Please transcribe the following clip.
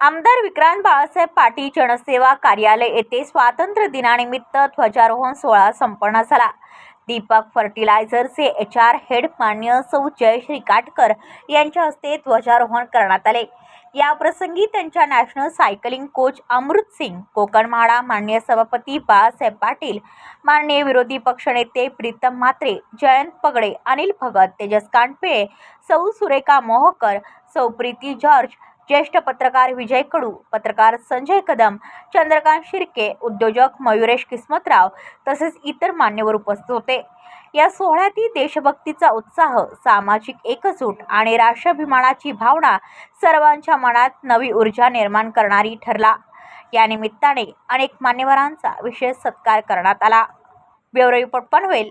आमदार विक्रांत बाळासाहेब पाटील जनसेवा कार्यालय येथे स्वातंत्र्य दिनानिमित्त ध्वजारोहण सोहळा संपन्न झाला. दीपक फर्टिलायझरचे एच आर हेड मान्य सौ जयश्री काटकर यांच्या हस्ते ध्वजारोहण करण्यात आले. या प्रसंगी त्यांच्या national cycling coach Amrit Singh Konkan MHADA मान्य सभापती बाळासाहेब पाटील माननीय विरोधी पक्षनेते प्रीतम म्हात्रे जयंत पगडे अनिल भगत तेजस कांडपिळे सौ सुरेखा मोहकर सौ प्रीती जॉर्ज ज्येष्ठ पत्रकार विजय कडू पत्रकार संजय कदम चंद्रकांत शिर्के उद्योजक मयुरेश किस्मतराव तसेच इतर मान्यवर उपस्थित होते. या सोहळ्यातील देशभक्तीचा उत्साह सामाजिक एकजूट आणि राष्ट्राभिमानाची भावना सर्वांच्या मनात नवी ऊर्जा निर्माण करणारी ठरला. या निमित्ताने अनेक मान्यवरांचा विशेष सत्कार करण्यात आला. Bureau report Panvel.